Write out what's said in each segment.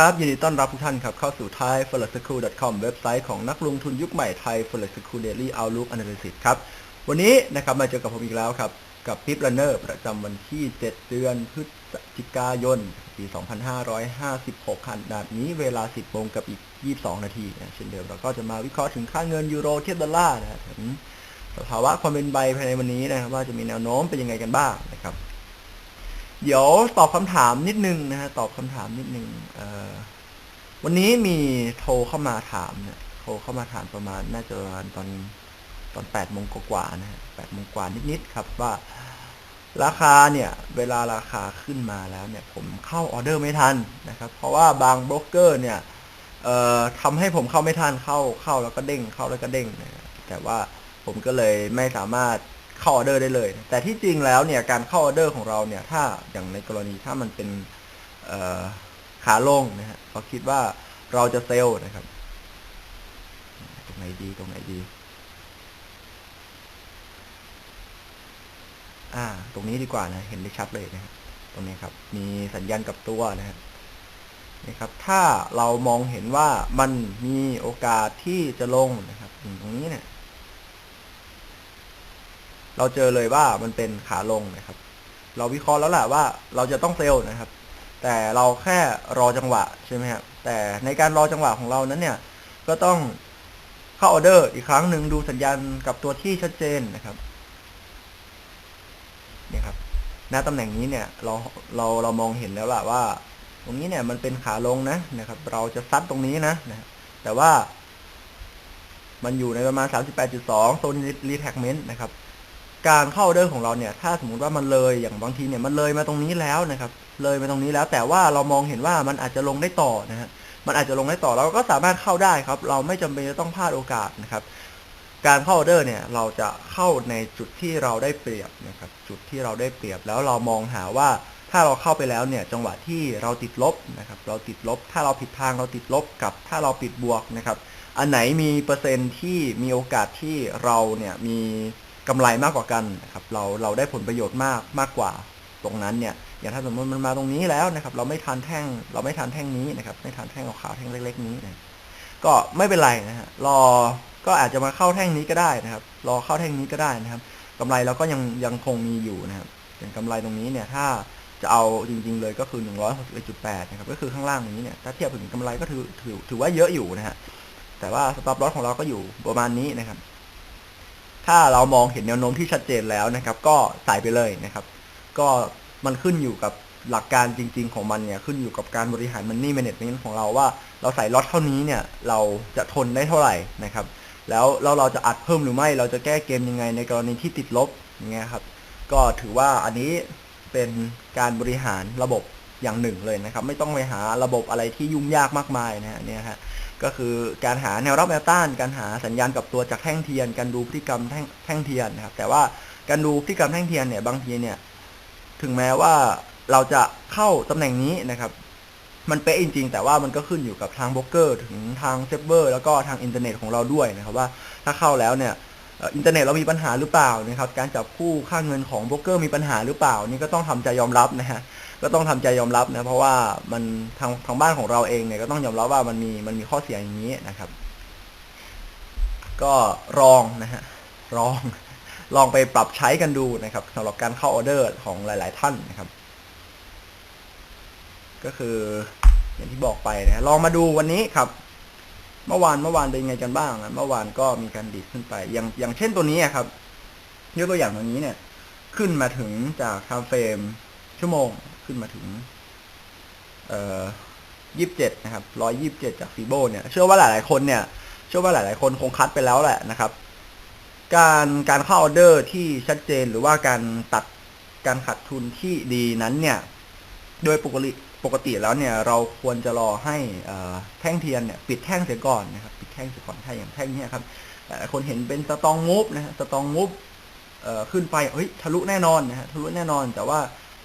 ครับยินดีต้อนรับทุกท่านครับเข้าสู่ Thai f o r e x c o o l com เว็บไซต์ของนักลงทุนยุคใหม่ Thai f o r e x c o o l Daily Outlook Analysis ครับ วันนี้นะครับมาเจอกับผมอีกแล้วครับ กับพิ p รันเนอร์ประจำวันที่ 7 เดือนพฤศจิกายน ปี 2556ขนาดนี้เวลา 10โมงกับอีก 22 นาทีนะเช่นเดิมเราก็จะมาวิเคราะห์ถึงค่าเงินยูโรเทียบดอลลาร์นะถึงสภาวะความเป็นใบภายในวันนี้นะครับว่าจะมีแนวโน้มเป็นยังไงกันบ้างนะครับ เดี๋ยวตอบคำถามนิดนึงนะฮะตอบคำถามนิดนึงเอ่อวันนี้มีโทรเข้ามาถามเนี่ยโทรเข้ามาถามประมาณน่าจะประมาณตอนตอนแปดโมงกว่านะฮะแปดโมงกว่านิดๆครับว่า ราคาเนี่ย เวลาราคาขึ้นมาแล้วเนี่ย ผมเข้าออเดอร์ไม่ทันนะครับ เพราะว่าบางโบรกเกอร์เนี่ยเอ่อทำให้ผมเข้าไม่ทันเข้าเข้าแล้วก็เด้งเข้าแล้วก็เด้งนะแต่ว่าผมก็เลยไม่สามารถ เข้าออเดอร์ได้เลย แต่ที่จริงแล้วเนี่ยการเข้าออเดอร์ของเราเนี่ยถ้าอย่างในกรณีถ้ามันเป็นขาลงนะฮะเราคิดว่าเราจะเซลล์นะครับ ตรงไหนดีตรงไหนดี อ่า ตรงนี้ดีกว่านะเห็นได้ชัดเลยนะครับตรงนี้ครับ มีสัญญาณกับตัวนะครับนี่ครับ ถ้าเรามองเห็นว่ามันมีโอกาสที่จะลงนะครับอืมตรงนี้เนี่ย เราเจอเลยว่ามันเป็นขาลงนะครับ เราวิเคราะห์แล้วแหละว่าเราจะต้องเซลล์นะครับ แต่เราแค่รอจังหวะใช่ไหมครับแต่ในการรอจังหวะของเรานั้นเนี่ย ก็ต้องเข้าออเดอร์อีกครั้งหนึ่งดูสัญญาณกับตัวที่ชัดเจนนะครับเนี่ยครับณตำแหน่งนี้เนี่ยเราเราเรามองเห็นแล้วล่ะว่า ตรงนี้เนี่ยมันเป็นขาลงนะนะครับ เราจะซัดตรงนี้นะนะแต่ว่า มันอยู่ในประมาณ 38.2 โซนรีแท็กเมนต์นะครับ การเข้าเดอร์ของเราเนี่ยถ้าสมมุติว่ามันเลยอย่างบางทีเนี่ยมันเลยมาตรงนี้แล้วนะครับ เลยมาตรงนี้แล้วแต่ว่าเรามองเห็นว่ามันอาจจะลงได้ต่อนะฮะมันอาจจะลงได้ต่อเราก็สามารถเข้าได้ครับ เราไม่จำเป็นจะต้องพลาดโอกาสนะครับ การเข้าออเดอร์เนี่ยเราจะเข้าในจุดที่เราได้เปรียบนะครับ จุดที่เราได้เปรียบแล้วเรามองหาว่าถ้าเราเข้าไปแล้วเนี่ยจังหวะที่เราติดลบนะครับ เราติดลบ ถ้าเราผิดทางเราติดลบกับ ถ้าเราปิดบวกนะครับ อันไหนมีเปอร์เซ็นที่มีโอกาสที่เราเนี่ยมี กำไรมากกว่ากันนะครับเราเราได้ผลประโยชน์มากมากกว่าตรงนั้นเนี่ยอย่างถ้าสมมติมันมาตรงนี้แล้วนะครับ เราไม่ทันแท่ง เราไม่ทันแท่งนี้นะครับ ไม่ทันแท่งขาวแท่งเล็ก ๆ นี้นะก็ไม่เป็นไรนะฮะรอก็อาจจะมาเข้าแท่งนี้ก็ได้นะครับ รอเข้าแท่งนี้ก็ได้นะครับกำไรเราก็ยังยังคงมีอยู่นะครับอย่างกำไรตรงนี้เนี่ยถ้าจะเอาจริง ๆ เลยก็คือ 161.8 นะครับ ก็คือข้างล่างนี้เนี่ยถ้าเทียบถึงกำไรก็ถือถือถือว่าเยอะอยู่นะฮะแต่ว่าสต็อปลอสของเราก็อยู่ประมาณนี้นะครับ ถ้าเรามองเห็นแนวโน้มที่ชัดเจนแล้วนะครับ ก็ใส่ไปเลยนะครับ ก็มันขึ้นอยู่กับหลักการจริง ๆ ของมันเนี่ยขึ้นอยู่กับการบริหารมันนี่แมネจเมนต์ของเราว่าเราใส่ล็อตเท่านี้เนี่ยเราจะทนได้เท่าไหร่นะครับ แล้วเราเราจะอัดเพิ่มหรือไม่ เราจะแก้เกมยังไงในกรณีที่ติดลบอย่างเงี้ยครับก็ถือว่าอันนี้เป็นการบริหารระบบอย่างหนึ่งเลยนะครับ ไม่ต้องไปหาระบบอะไรที่ยุ่งยากมากมายนะฮะเนี่ยฮะ ก็คือการหาแนวรับแนวต้าน การหาสัญญาณกับตัวจากแท่งเทียน การดูพฤติกรรมแท่งแท่งเทียนนะครับ แต่ว่าการดูพฤติกรรมแท่งเทียนเนี่ยบางทีเนี่ย ถึงแม้ว่าเราจะเข้าตำแหน่งนี้นะครับ มันเป๊ะจริง ๆ แต่ว่ามันก็ขึ้นอยู่กับทางโบรกเกอร์ ถึงทางเซฟเวอร์ แล้วก็ทางอินเทอร์เน็ตของเราด้วยนะครับว่าถ้าเข้าแล้วเนี่ย อินเทอร์เน็ตเรามีปัญหาหรือเปล่านะครับ การจับคู่ค่าเงินของโบรกเกอร์มีปัญหาหรือเปล่า นี่ก็ต้องทำใจยอมรับนะฮะก็ต้องทำใจยอมรับนะเพราะว่ามันทางทางบ้านของเราเองเนี่ยก็ต้องยอมรับว่ามันมีมันมีข้อเสียอย่างนี้นะครับ ก็ลองนะฮะลองลองไปปรับใช้กันดูนะครับสำหรับการเข้าออเดอร์ของหลาย ๆ ท่านนะครับ ก็คืออย่างที่บอกไปนะลองมาดูวันนี้ครับ เมื่อวานเมื่อวานเป็นไงกันบ้างนะเมื่อวานก็มีการดีดขึ้นไป อย่างอย่างเช่นตัวนี้ครับยกตัวอย่างตัวนี้เนี่ย ขึ้นมาถึงจากทม์เฟรมชั่วโมงขึ้นมาถึง เอ่อยี่สิบเจ็ดนะครับร้อยยี่สิบเจ็ดจากฟีโบเนี่ย เชื่อว่าหลาย ๆ คนเนี่ย เชื่อว่าหลาย ๆ คนคงคัดไปแล้วแหละนะครับ การการเข้าออเดอร์ที่ชัดเจนหรือว่าการตัดการขาดทุนที่ดีนั้นเนี่ย โดยปกติ ปกติแล้วเนี่ยเราควรจะรอให้แท่งเทียนเนี่ยปิดแท่งเสียก่อนนะครับปิดแท่งเสียก่อนถ้าอย่างแท่งนี้ครับหลายคนเห็นเป็นสตองมูฟนะฮะสตองมูฟขึ้นไปเฮ้ยทะลุแน่นอนนะฮะทะลุแน่นอน แต่ว่า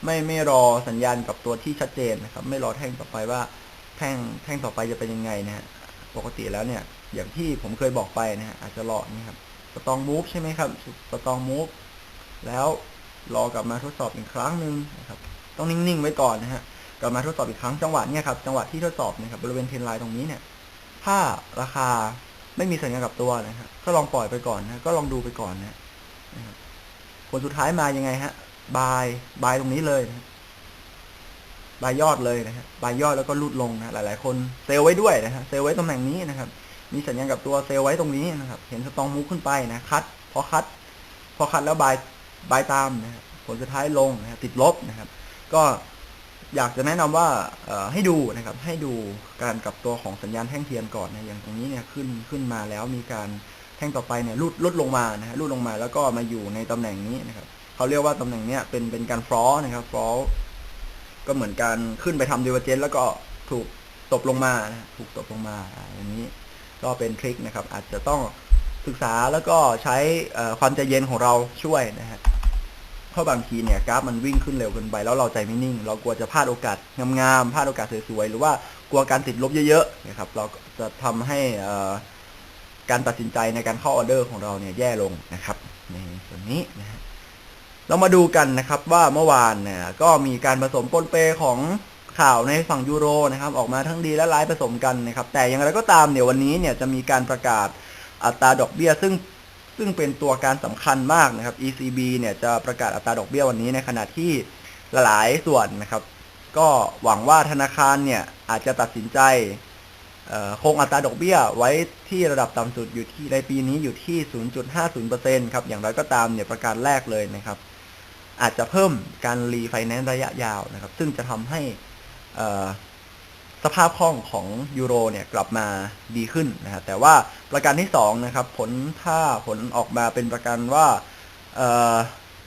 ไม่ไม่รอสัญญาณกับตัวที่ชัดเจนนะครับ ไม่รอแท่งต่อไปว่าแท่งแท่งต่อไปจะเป็นยังไงนะฮะปกติแล้วเนี่ยอย่างที่ผมเคยบอกไปนะฮะอาจจะรอนี่ครับสตองมูฟใช่ไหมครับสตองมูฟแล้วรอกลับมาทดสอบอีกครั้งหนึ่งนะครับต้องนิ่งๆไว้ก่อนนะฮะ กลับมาทดสอบอีกครั้งจังหวะเนี่ยครับจังหวะที่ทดสอบนะครับบริเวณเทนไลน์ตรงนี้เนี่ย ถ้าราคาไม่มีสัญญาณกับตัวนะครับก็ลองปล่อยไปก่อนนะก็ลองดูไปก่อนนะครับผลสุดท้ายมายังไงฮะบายบายตรงนี้เลยนะบายยอดเลยนะฮะบายยอดแล้วก็ลุดลงนะหลาย ๆ คนเซลไว้ด้วยนะฮะเซลไว้ตำแหน่งนี้นะครับ มีสัญญาณกับตัวเซลไว้ตรงนี้นะครับ เห็นสตองมูฟขึ้นไปนะคัดพอคัด พอคัดแล้วบายบายตามนะครับผลสุดท้ายลงนะครับติดลบนะครับ ก็ อยากจะแนะนำว่าให้ดูนะครับให้ดูการกลับตัวของสัญญาณแท่งเทียนก่อนนะอย่างตรงนี้เนี่ยขึ้นขึ้นมาแล้วมีการแท่งต่อไปเนี่ยลุดลดลงมานะฮะลุดลงมาแล้วก็มาอยู่ในตำแหน่งนี้นะครับเขาเรียกว่าตำแหน่งเนี้ยเป็นเป็นการฟลอนะครับฟลอก็เหมือนการขึ้นไปทำดิวเจนแล้วก็ถูกตบลงมานะถูกตบลงมาอ่าอย่างนี้ก็เป็นทริคนะครับอาจจะต้องศึกษาแล้วก็ใช้ความใจเย็นของเราช่วยนะฮะเพ ราะบางทีเนี่ยกราฟมันวิ่งขึ้นเร็วเกินไปแล้วเราใจไม่นิ่ง เรากลัวจะพลาดโอกาสงามๆพลาดโอกาสสวยๆหรือว่ากลัวการติดลบเยอะๆนะครับ เราจะทำให้การตัดสินใจในการเข้าออเดอร์ของเราเนี่ยแย่ลงนะครับในส่วนนี้นะฮะเรามาดูกันนะครับว่าเมื่อวานเนี่ยก็มีการผสมปนเปของข่าวในฝั่งยูโรนะครับ ออกมาทั้งดีและร้ายผสมกันนะครับ แต่อย่างไรก็ตามเนี่ยวันนี้เนี่ยจะมีการประกาศอัตราดอกเบี้ยซึ่ง ซึ่งเป็นตัวการสำคัญมากนะครับ ECB เนี่ยจะประกาศอัตราดอกเบี้ยวันนี้ในขณะที่หลายส่วนนะครับ ก็หวังว่าธนาคารเนี่ยอาจจะตัดสินใจคงอัตราดอกเบี้ยไว้ที่ระดับต่ำสุดอยู่ที่ในปีนี้อยู่ที่ 0.50%ครับ อย่างไรก็ตามเนี่ยประการแรกเลยนะครับ อาจจะเพิ่มการรีไฟแนนซ์ระยะยาวนะครับ ซึ่งจะทำให้ สภาพคล่องของยูโรเนี่ยกลับมาดีขึ้นนะฮะแต่ว่าประการที่2นะครับผลถ้าผลออกมาเป็นประกันว่า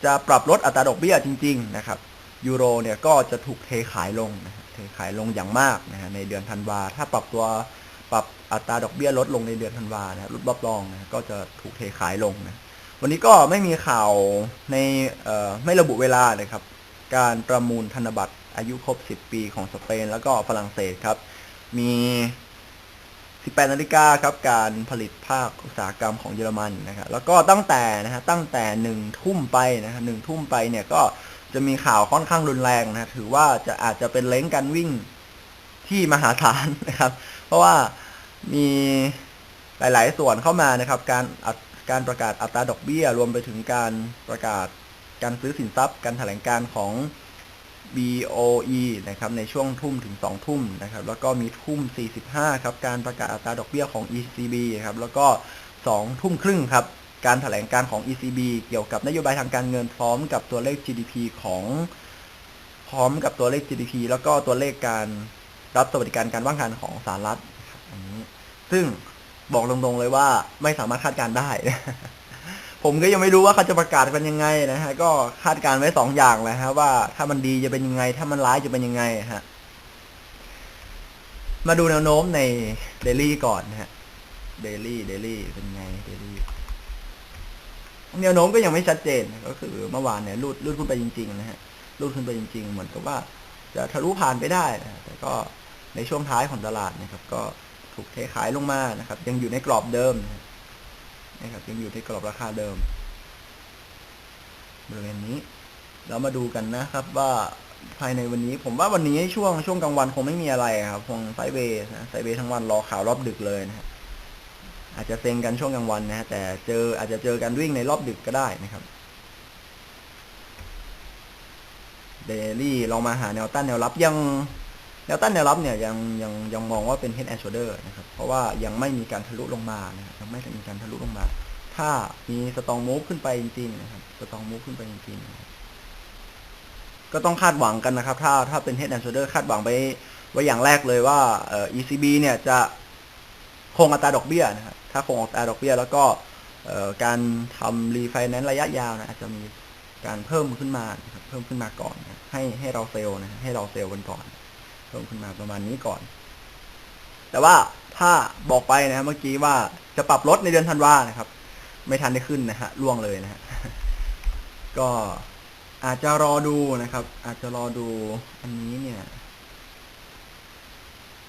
จะปรับลดอัตราดอกเบี้ยจริง ๆ นะครับยูโรเนี่ยก็จะถูกเทขายลงนะเทขายลงอย่างมากนะฮะในเดือนธันวาถ้าปรับตัวปรับอัตราดอกเบี้ยลดลงในเดือนธันวานะฮะลดรับรองนะก็จะถูกเทขายลงนะวันนี้ก็ไม่มีข่าวในไม่ระบุเวลานะครับ การประมูลธนบัตร อายุครบ 10 ปีของสเปน แล้วก็ฝรั่งเศสครับ มี 18 นาฬิกาครับ การผลิตภาคอุตสาหกรรมของเยอรมันนะครับ แล้วก็ตั้งแต่นะฮะตั้งแต่หนึ่งทุ่มไปนะฮะหนึ่งทุ่มไปเนี่ยก็จะมีข่าวค่อนข้างรุนแรงนะฮะถือว่าจะอาจจะเป็นเล้งการวิ่งที่มหาศาลนะครับ เพราะว่ามีหลาย ๆ ส่วนเข้ามานะครับ การการประกาศอัตราดอกเบี้ย รวมไปถึงการประกาศการซื้อสินทรัพย์ การแถลงการของ BOE นะครับในช่วงทุ่มถึง 2 ทุ่มนะครับแล้วก็มีทุ่ม 45ครับการประกาศอัตราดอกเบี้ยของ ECB ครับแล้วก็ 2 ทุ่มครึ่งครับการแถลงการของ ECB เกี่ยวกับนโยบายทางการเงินพร้อมกับตัวเลข GDP ของพร้อมกับตัวเลข GDP แล้วก็ตัวเลขการรับสวัสดิการการว่างงานของสหรัฐซึ่งบอกตรงๆเลยว่าไม่สามารถคาดการได้ ผมก็ยังไม่รู้ว่าเขาจะประกาศเป็นยังไงนะฮะ ก็คาดการณ์ไว้สองอย่างแหละฮะว่าถ้ามันดีจะเป็นยังไง ถ้ามันร้ายจะเป็นยังไงฮะ มาดูแนวโน้มในเดลี่ก่อนนะฮะเดลี่เดลี่เป็นไงเดลี่แนวโน้มก็ยังไม่ชัดเจนก็คือเมื่อวานเนี่ยรูดรูดขึ้นไปจริง ๆ นะฮะรูดขึ้นไปจริง ๆ เหมือนกับว่า จะทะลุผ่านไปได้นะแต่ก็ในช่วงท้ายของตลาดนะครับ ก็ถูกเทขายลงมานะครับ ยังอยู่ในกรอบเดิมนะะ นะครับยังอยู่ในกรอบราคาเดิม บริเวณนี้ เรามาดูกันนะครับว่าภายในวันนี้ ผมว่าวันนี้ช่วงช่วงกลางวันคงไม่มีอะไรครับคงไซเวย์นะไซเวย์ทั้งวันรอข่าวรอบดึกเลยนะฮะอาจจะเซ็งกันช่วงกลางวันนะฮะแต่เจออาจจะเจอกันวิ่งในรอบดึกก็ได้นะครับเดลี่ลองมาหาแนวต้านแนวรับยัง นวต้านแนวรับเนี่ยยังยังยังมองว่าเป็น head and shoulder นะครับ เพราะว่ายังไม่มีการทะลุลงมานะครับยังไม่มีการทะลุลงมา ถ้ามีสตองมูฟขึ้นไปจริงๆนะครับสตองมูฟขึ้นไปจริงๆก็ต้องคาดหวังกันนะครับ ถ้าถ้าเป็น head and shoulder คาดหวังไปไว้อย่างแรกเลยว่าเอ่อ ECB เนี่ยจะคงอัตราดอกเบี้ยนะครับถ้าคงอัตราดอกเบี้ย แล้วก็เออการทำรีไฟแนนซ์ระยะยาวนะอาจจะมีการเพิ่มขึ้นมานะครับเพิ่มขึ้นมาก่อนนะให้ให้เราเซลล์นะให้เราเซลล์กันก่อน เพิ่มขึ้นมาประมาณนี้ก่อน แต่ว่าถ้าบอกไปนะเมื่อกี้ว่าจะปรับลดในเดือนธันวานะครับ ไม่ทันได้ขึ้นนะฮะล่วงเลยนะฮะก็อาจจะรอดูนะครับ อาจจะรอดูอันนี้เนี่ย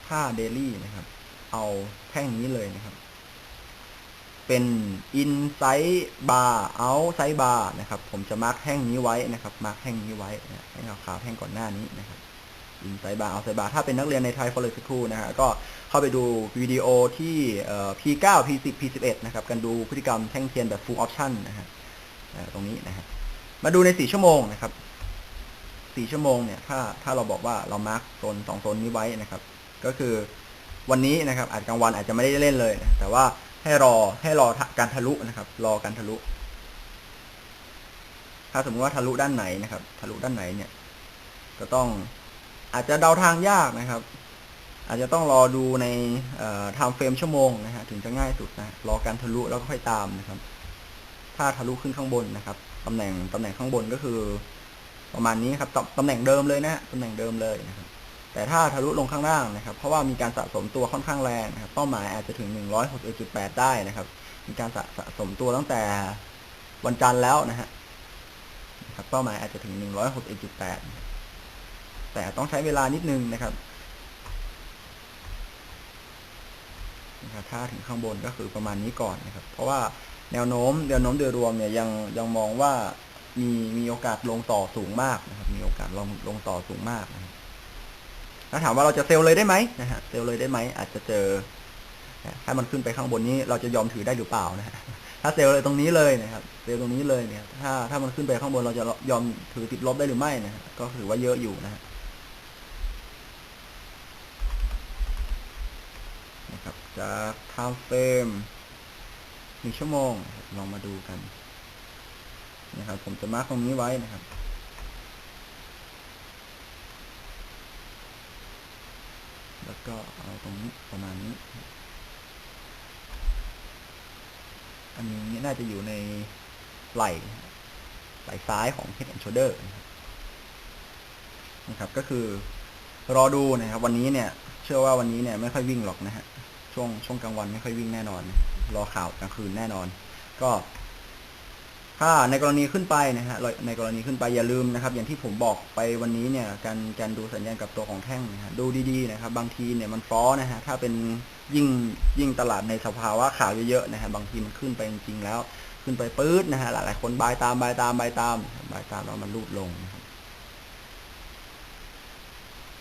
ถ้าเดลี่นะครับ เอาแท่งนี้เลยนะครับ เป็นอินไซ e ์บาร์เอาไซ e ์บาร์นะครับ ผมจะมาร์กแท่งนี้ไว้นะครับ มาร์กแท่งนี้ไว้นะแท่งขาวๆแท่งก่อนหน้านี้นะครับ ยิงไซบาร์เอาไซบาร์ถ้าเป็นนักเรียนในไทย Forest School นะฮะก็เข้าไปดูวิดีโอที่เอ่อ P9 P10 P11 นะครับกันดูพฤติกรรมแท่งเทียนแบบ full option นะฮะตรงนี้นะฮะมาดูใน 4 ชั่วโมงนะครับ4ชั่วโมงเนี่ยถ้าถ้าเราบอกว่าเรามาร์กโซนสองโซนนี้ไว้นะครับ ก็คือวันนี้นะครับอาจกลางวันอาจจะไม่ได้เล่นเลยนะแต่ว่าให้รอให้รอการทะลุนะครับ รอการทะลุ ถ้าสมมติว่าทะลุด้านไหนนะครับ ทะลุด้านไหนเนี่ย ก็ต้อง อาจจะเดาทางยากนะครับ อาจจะต้องรอดูในไทม์เฟรมชั่วโมงนะฮะถึงจะง่ายสุดนะรอการทะลุแล้วก็ค่อยตามนะครับ ถ้าทะลุขึ้นข้างบนนะครับตำแหน่งตำแหน่งข้างบนก็คือ ประมาณนี้ครับตตำแหน่งเดิมเลยนะตำแหน่งเดิมเลยนะครับ แต่ถ้าทะลุลงข้างล่างนะครับ เพราะว่ามีการสะสมตัวค่อนข้างแรงนะครับ เป้าหมายอาจจะถึง 161.8 ได้นะครับ มีการสะสะสมตัวตั้งแต่วันจันทร์แล้วนะฮะนะครับเป้าหมายอาจจะถึง 161.8 แต่ต้องใช้เวลานิดนึงนะครับนะครับถ้าถึงข้างบนก็คือประมาณนี้ก่อนนะครับ เพราะว่าแนวโน้มแนวโน้มโดยรวมเนี่ยยังยังมองว่ามีมีโอกาสลงต่อสูงมากนะครับ มีโอกาสลงลงต่อสูงมากนะครับถ้าถามว่าเราจะเซลล์เลยได้ไหมนะฮะเซลล์เลยได้ไหมอาจจะเจอ ถ้ามันขึ้นไปข้างบนนี้เราจะยอมถือได้หรือเปล่านะฮะถ้าเซลล์เลยตรงนี้เลยนะครับเซลล์ตรงนี้เลยเนี่ยถ้าถ้ามันขึ้นไปข้างบนเราจะยอมถือติดลบได้หรือไม่นะก็ถือว่าเยอะอยู่นะฮะนะครับ จากทม์เฟรมหนึ่งชั่วโมง ลองมาดูกันนะครับ ผมจะมาร์คตรงนี้ไว้นะครับแล้วก็เอาตรงนี้ประมาณนี้ อันนี้น่าจะอยู่ในไหล่ไหล่ซ้ายของ Head and Shoulder นะครับนะครับก็คือรอดูนะครับ วันนี้เนี่ย เชื่อว่าวันนี้เนี่ยไม่ค่อยวิ่งหรอกนะฮะ ช่วงช่วงกลางวันไม่ค่อยวิ่งแน่นอน รอข่าวกลางคืนแน่นอน ก็ ถ้าในกรณีขึ้นไปนะฮะในกรณีขึ้นไปอย่าลืมนะครับ อย่างที่ผมบอกไปวันนี้เนี่ย การการดูสัญญาณกับตัวของแท่งนะฮะดูดีๆนะครับ บางทีเนี่ยมันฟ้อนะฮะถ้าเป็นยิ่งยิ่งตลาดในสภาวะข่าวเยอะๆนะฮะบางทีมันขึ้นไปจริงๆแล้ว ขึ้นไปปื๊ดนะฮะหลายๆคนบายตามบายตามบายตามบายตามแล้วมันรูดลงนะครับ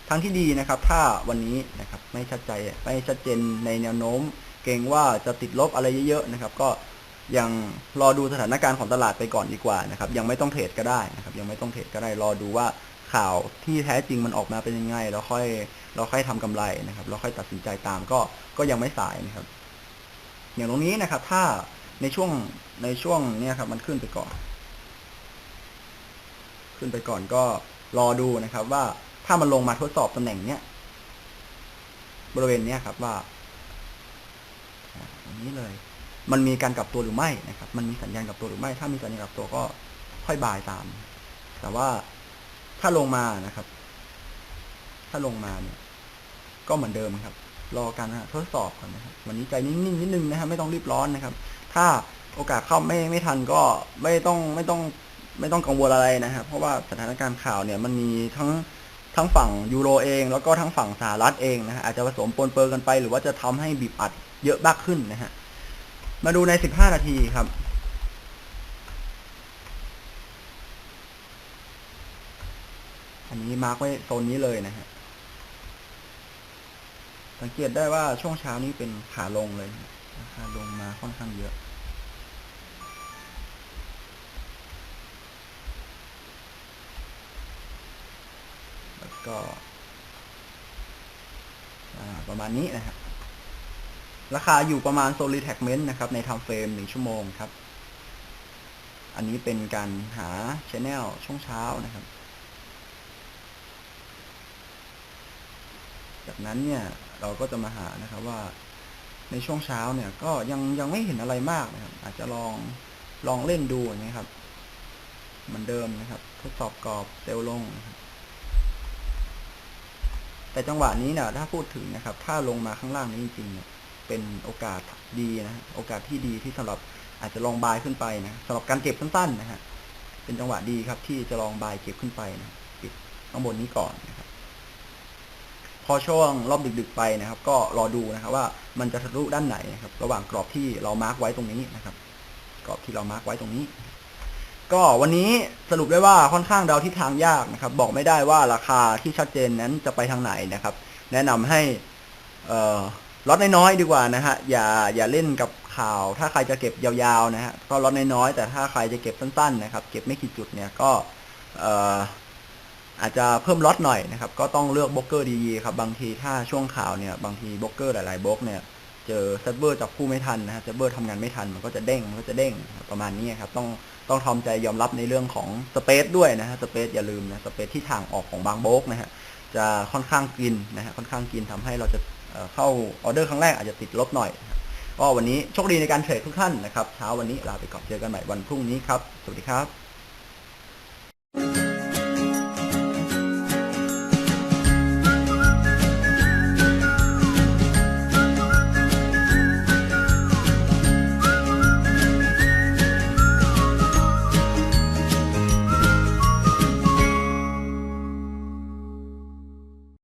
ทางที่ดีนะครับ ถ้าวันนี้นะครับไม่ชัดใจไม่ชัดเจนในแนวโน้ม เกรงว่าจะติดลบอะไรเยอะๆนะครับ ก็ยังรอดูสถานการณ์ของตลาดไปก่อนดีกว่านะครับ ยังไม่ต้องเทรดก็ได้นะครับ ยังไม่ต้องเทรดก็ได้รอดูว่าข่าวที่แท้จริงมันออกมาเป็นยังไงแล้วค่อยเราค่อยทำกำไรนะครับ เราค่อยตัดสินใจตามก็ก็ยังไม่สายนะครับ อย่างตรงนี้นะครับ ถ้าในช่วงในช่วงเนี้ยครับ มันขึ้นไปก่อน ขึ้นไปก่อนก็รอดูนะครับว่า ถ้ามันลงมาทดสอบตำแหน่งเนี้ยบริเวณเนี้ยครับว่าตรงนี้เลย มันมีการกลับตัวหรือไม่นะครับ มันมีสัญญาณกลับตัวหรือไม่ ถ้ามีสัญญาณกลับตัวก็ค่อยบายตาม แต่ว่าถ้าลงมานะครับ ถ้าลงมาเนี่ย ก็เหมือนเดิมครับ รอการทดสอบก่อนนะครับ วันนี้ใจนิ่งๆนิดนึงนะครับ ไม่ต้องรีบร้อนนะครับ ถ้าโอกาสเข้าไม่ไม่ทันก็ไม่ต้องไม่ต้องไม่ต้องกังวลอะไรนะครับ เพราะว่าสถานการณ์ข่าวเนี่ยมันมีทั้ง ทั้งฝั่งยูโรเอง แล้วก็ทั้งฝั่งสหรัฐเองนะฮะอาจจะผสมปนเปื้อนกันไป หรือว่าจะทำให้บีบอัดเยอะมากขึ้นนะฮะมาดูใน 15 นาทีครับอันนี้มาร์กไว้โซนนี้เลยนะฮะ สังเกตได้ว่าช่วงเช้านี้เป็นขาลงเลยราคาลงมาค่อนข้างเยอะ แล้ว ก็ประมาณนี้นะครับ ราคาอยู่ประมาณโซลิแท็กเมนต์นะครับ ในไทม์เฟรมหนึ่งชั่วโมงครับ อันนี้เป็นการหาชแนลช่วงเช้านะครับ จากนั้นเนี่ยเราก็จะมาหานะครับว่าในช่วงเช้าเนี่ยก็ยังยังไม่เห็นอะไรมากนะครับ อาจจะลองลองเล่นดูนี้ครับ เหมือนเดิมนะครับ ทดสอบกรอบเซลลงนะครับ แต่จังหวะนี้เนี่ยถ้าพูดถึงนะครับ ถ้าลงมาข้างล่างนี้จริงๆเนี่ยเป็นโอกาสดีนะโอกาสที่ดีที่สำหรับอาจจะลองบายขึ้นไปนะสำหรับการเก็บสั้นๆนะฮะเป็นจังหวะดีครับ ที่จะลองบายเก็บขึ้นไปนะปิดข้างบนนี้ก่อนนะครับ พอช่วงรอบดึกๆไปนะครับ ก็รอดูนะครับ ว่ามันจะทะลุด้านไหนนะครับ ระหว่างกรอบที่เรามาร์กไว้ตรงนี้นะครับ กรอบที่เรามาร์กไว้ตรงนี้ ก็วันนี้สรุปได้ว่าค่อนข้างเดาทิศทางยากนะครับ บอกไม่ได้ว่าราคาที่ชัดเจนนั้นจะไปทางไหนนะครับ แนะนำให้ล็อตน้อยๆดีกว่านะฮะอย่าอย่าเล่นกับข่าว ถ้าใครจะเก็บยาวๆนะฮะก็ล็อตน้อยๆแต่ถ้าใครจะเก็บสั้นๆนะครับ เก็บไม่กี่จุดเนี่ยก็ออาจจะเพิ่มล็อตหน่อยนะครับก็ต้องเลือกบล็อกเกอร์ดีๆครับบางทีถ้าช่วงข่าวเนี่ยบางทีบล็อกเกอร์หลายๆบล็อกเนี่ยเจอเซิร์ฟเวอร์จับคู่ไม่ทันนะฮะเซิร์ฟเวอร์ทำงานไม่ทันมันก็จะเด้งมันก็จะเด้งประมาณนี้ครับต้อง ต้องทอมใจยอมรับในเรื่องของสเปซด้วยนะฮะสเปซอย่าลืมนะสเปซที่ทางออกของบางโบกนะฮะจะค่อนข้างกินนะฮะค่อนข้างกินทำให้เราจะเข้าออเดอร์ครั้งแรกอาจจะติดลบหน่อยก็วันนี้โชคดีในการเทรดทุกท่านนะครับเช้าวันนี้ลาไปก่อนเจอกันใหม่วันพรุ่งนี้ครับ สวัสดีครับ